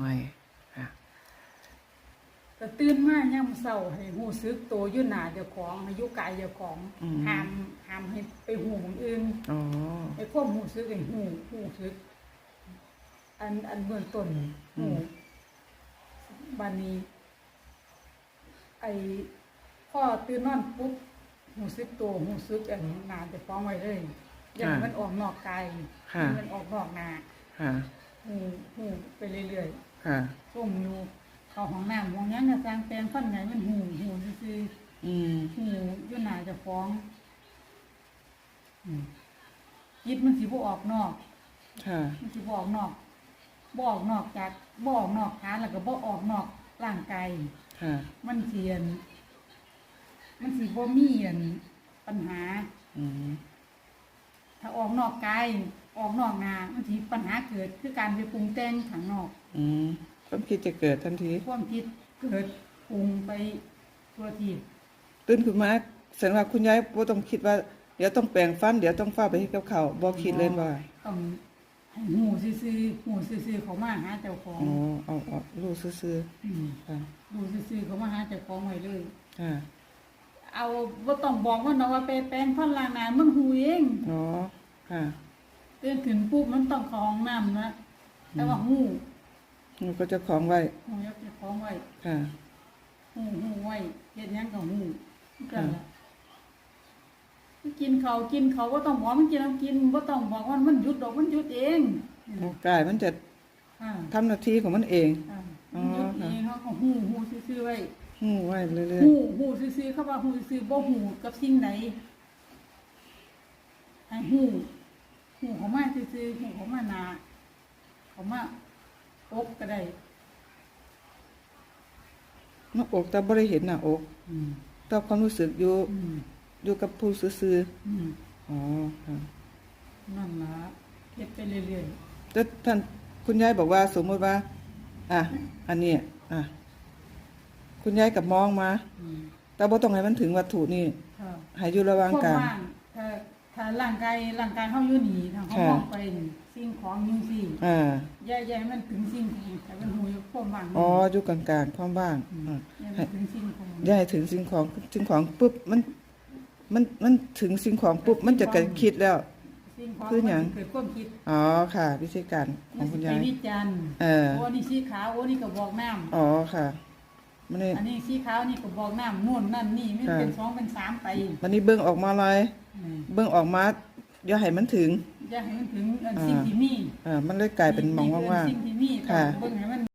หน่อยค่ะก็ตื่นมายามเช้าให้หูซึกโตวอยู่หน้าเจ้าของให้อยู่กายเจ้าของอืม ห้ามห้ามให้ไปหูคนอื่นอ๋อให้ความหูซึกให้หูหูซึก อันอันเบื้องต้นหูบัดนี้ ไอ้พ่อตื่นนอนปุ๊บหูซึกโตวหูซึกอันหน้าเจ้าของไว้เลยอย่างค่ะมันออกนอกกายค่ะ มันออกนอกหน้าค่ะ หูหูไปเรื่อยๆค่ะส้มอยู่ เขาห้องน้ำมองยังกระจางแปลงฟันไหนมันหูหูซื่ออืมๆหูอยู่หน้าเจะฟ้าของอืมยิดมันสิบ่ออกนอก ค่ะ มันสิบ่ออกนอกบ่ออกนอกจากบ่ออกนอกขาแล้วก็บ่ออกนอกร่างกาย ค่ะ มันเสียน มันสิบ่มีอันปัญหา อืม ถ้าออกนอกกาย ออกนอกหนามันสิปัญหาเกิดคือการไปปรุงแต่งข้างนอกอืมความคิดจะเกิดทันทีความคิดเกิดปรุงไปทั่วทีตื่นขึ้นมาแสดงว่าคุณยายบ่ต้องคิดว่าเดี๋ยวต้องแปรงฟันเดี๋ยวต้องฟ้าไปเฮ็ดกับข้าวบ่คิดเล่นว่าต้องให้หูซื่อๆหูซื่อๆเขามาหาเจ้าของอ๋อเอาเอารู้ซื่อมๆค่ะหูซื่อๆเขามาหาเจ้าของไว้เลยค่ะเอาบ่ต้องบอกว่าน้องว่าไปแปลงพันล้างหน้ามันหูเองอ๋อค่ะ ตื่นขึ้นปุ๊บมันต้องเข้าห้องน้ำนะแต่ว่าหูมันก็จะของไว้ หูยักเจ้าของไว้ค่ะ หูหูไว้เฮ็ดหยังกับหูกันล่ะกินเขาวกินเขาวก็ต้องบอกมันกินเอากินบ่ต้องบอกว่ามันหยุดดอกมันหยุดเองกายมันจะอ่าทำหน้าที่ของมันเอง อ่ามันหยุดเองเขาก็หูหูซื่อๆไว้ หูไว้เรื่อยหูหูซื่อๆเขาว่าหูซื่อๆบ่หูกับสิ่งไหนให้หู หูเขามาซื่อๆหูเขามาหนาเขามาอกก็ได้ๆหน้าอกแต่บ่ได้เห็นหน้าอกอืมแต่ความรู้สึกอยู่อืมอยู่กับผู้ซื่ออืมๆอ๋อค่ะนั่นล่ะเฮ็ดไปเรื่อยแต่ท่านคุณยายบอกว่าสมมติว่า อะ อันเนี้ยอะ คุณยายกับมองมา ๆอืมแต่บ่ต้องให้มันถึงวัตถุนี่ค่ะให้อยู่ระหว่างความกลางว่าง ถ้าถ้าร่างกายร่างกายเฮาอยู่นี่ถ้าเฮาค่ะมองไปนี่สิ่งของจังซี่อ่าอย่าอย่า ให้มันถึงสิ่งของแต่มันหูอยู่ความว่างอ๋ออยู่กลางๆความว่างอืมอ่าอย่าให้ถึงสิ่งของอย่าให้ถึงสิ่งของสิ่งของปุ๊บมัน มันมันถึงสิ่งของปุ๊บมันจะเกิดคิดแล้ว สิ่งของคือหยังมันสิเกิดความคิดอ๋อค่ะ วิธีการขอมังนคุสิณไปยาย วิจารณ์เออ โอ้นี่สีขาวโอ้นี่ก็บอกน้ำอ๋อค่ะ มันนี่ อันนี้สีขาวนี่ก็บอกน้ำนู่นนั่นนี่มันค่ะเป็นสองเป็นสามไปมันนี่เบิ่งออกมาเลยอืมเบิ่งออกมาอย่าให้มันถึง อย่าให้มันถึงอันสิ่งที่มีอ่ามันเลยกลายเป็นหมองว่าง สิ่งที่มีค่ะเบิ่งให้มัน